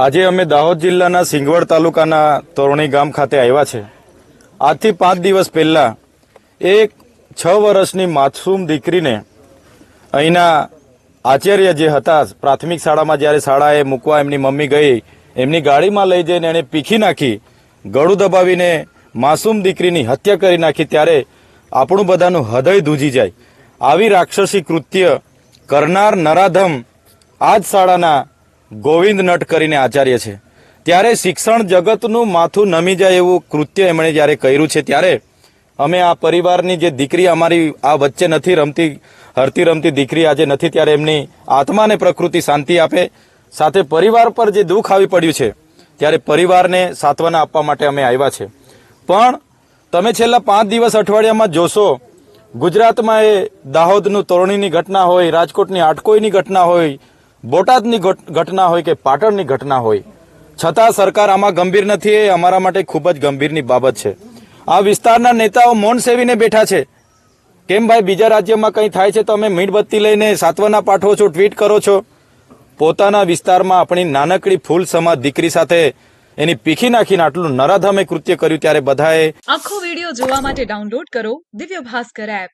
આજે અમે દાહોદ જિલ્લાના સિંગવડ તાલુકાના તોરણી ગામ ખાતે આવ્યા છે. આજથી પાંચ દિવસ પહેલાં એક છ વર્ષની માસૂમ દીકરીને અહીંના આચાર્ય જે હતા, પ્રાથમિક શાળામાં જ્યારે શાળાએ મૂકવા એમની મમ્મી ગઈ, એમની ગાડીમાં લઈ જઈને એણે પીખી નાખી, ગળું દબાવીને માસૂમ દીકરીની હત્યા કરી નાખી ત્યારે આપણું બધાનું હૃદય ધૂજી જાય. આવી રાક્ષસી કૃત્ય કરનાર નરાધમ આ જ શાળાના ગોવિંદ નટ કરીને આચાર્ય છે. ત્યારે શિક્ષણ જગતનું માથું નમી જાય એવું કૃત્ય એમણે જ્યારે કર્યું છે ત્યારે અમે આ પરિવારની જે દીકરી અમારી આ વચ્ચે નથી રમતી, હરતી રમતી દીકરી આજે નથી ત્યારે એમની આત્માને પ્રકૃતિ શાંતિ આપે, સાથે પરિવાર પર જે દુઃખ આવી પડ્યું છે ત્યારે પરિવારને સાંત્વના આપવા માટે અમે આવ્યા છે. પણ તમે છેલ્લા પાંચ દિવસ અઠવાડિયામાં જોશો, ગુજરાતમાં એ દાહોદનું તોરણીની ઘટના હોય, રાજકોટની આટકોઈની ઘટના હોય બોટાદની ઘટના હોય કે પાટણની ઘટના હોય, છતાં સરકાર આમાં ગંભીર નથી, એ અમારા માટે ખૂબ જ ગંભીરની બાબત છે. આ વિસ્તારના નેતાઓ મૌન સેવીને બેઠા છે. કેમ ભાઈ, બીજા રાજ્યમાં કંઈ થાય છે તો અમે મીણબત્તી લઈને સાત્વના પાઠવો છો, ટ્વીટ કરો છો? પોતાના વિસ્તારમાં આપણી નાનકડી ફૂલ સમાજ દીકરી સાથે એની પીખી નાખીને આટલું નરાધમે કૃત્ય કર્યું ત્યારે બધાએ આખો વીડિયો જોવા માટે ડાઉનલોડ કરો દિવ્ય ભાસ્કર એપ.